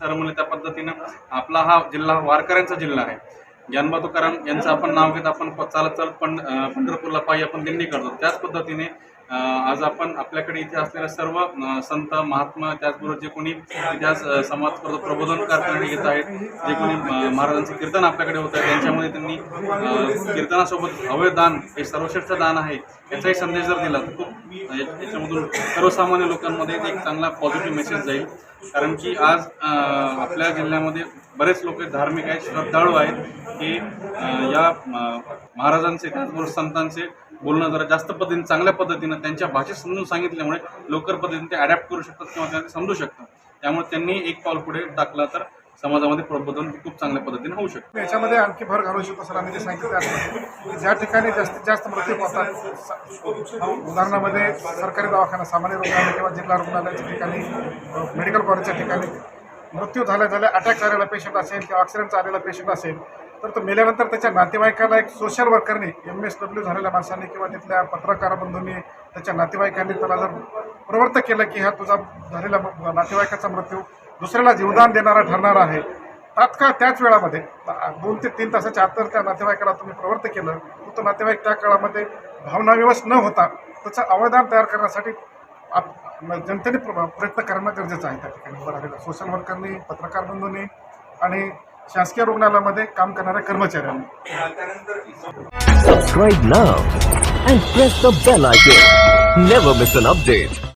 खरं म्हणलं त्या पद्धतीनं आपला हा जिल्हा वारकऱ्यांचा जिल्हा आहे. ज्ञानबा तुकाराम यांचं आपण नाव घेत आपण चालत चालत पंढ पंढरपूरला पायी आपण दिंडी करतो. त्याच पद्धतीने आज आपण आपल्याकडे इथे असलेल्या सर्व संत महात्मा त्याचबरोबर जे कोणी इतिहास समाज प्र- प्रबोधनकार करणे येत आहेत जे कोणी महाराजांचं महाराजांचे कीर्तन आपल्याकडे होत आहे त्यांच्यामध्ये त्यांनी कीर्तनासोबत हवे दान हे सर्वश्रेष्ठ दान आहे याचाही संदेश जर दिला तर खूप म्हणजे याच्यामधून सर्वसामान्य लोकांमध्ये एक चांगला पॉझिटिव्ह मेसेज जाईल. कारण की आज आपल्या जिल्ह्यामध्ये बरेच लोक धार्मिक आहेत श्रद्धाळू आहेत की या महाराजांचे त्याचबरोबर संतांचे बोलणं जरा जास्त पद्धतीने चांगल्या पद्धतीनं त्यांच्या भाषेत समजून सांगितल्यामुळे लवकर पद्धतीने ते अडॅप्ट करू शकतात किंवा त्यांना समजू शकतात. त्यामुळे त्यांनी एक पाऊल पुढे टाकला तर समाजामध्ये प्रबोधन खूप चांगल्या पद्धतीने होऊ शकतो. याच्यामध्ये आणखी भर घालू शकतो सर आम्ही ते सांगितलं ज्या ठिकाणी जास्तीत जास्त मृत्यू होतात उदाहरणामध्ये सरकारी दवाखाना सामान्य रुग्णालय किंवा जिल्हा रुग्णालयाच्या ठिकाणी मेडिकल कॉलेजच्या ठिकाणी मृत्यू झाल्या झाल्या अटॅक झालेला पेशंट असेल किंवा ॲक्सिडेंटचा आलेला पेशंट असेल तर तो मेल्यानंतर त्याच्या नातेवाईकाला एक सोशल वर्करने एम एस डब्ल्यू झालेल्या माणसाने किंवा तिथल्या पत्रकार बंधूंनी त्याच्या नातेवाईकांनी त्याला जर प्रवृत्त केलं की हा तुझा झालेला म- नातेवाईकाचा मृत्यू दुसऱ्याला जीवदान देणारा ठरणार आहे तात्काळ त्याच वेळामध्ये दोन ते तीन तासाच्या आत त्या नातेवाईकाला तुम्ही प्रवृत्त केलं तर तो नातेवाईक त्या काळामध्ये भावनाविवश न होता त्याचं अवयदान तयार करण्यासाठी आप जनतेने प्र- प्रयत्न करणं गरजेचं आहे त्या ठिकाणी. बरं सोशल वर्करनी पत्रकार बंधूंनी आणि शासकीय रुग्णालयामध्ये काम करणाऱ्या कर्मचाऱ्यांनी. Subscribe now and press the bell icon never miss an update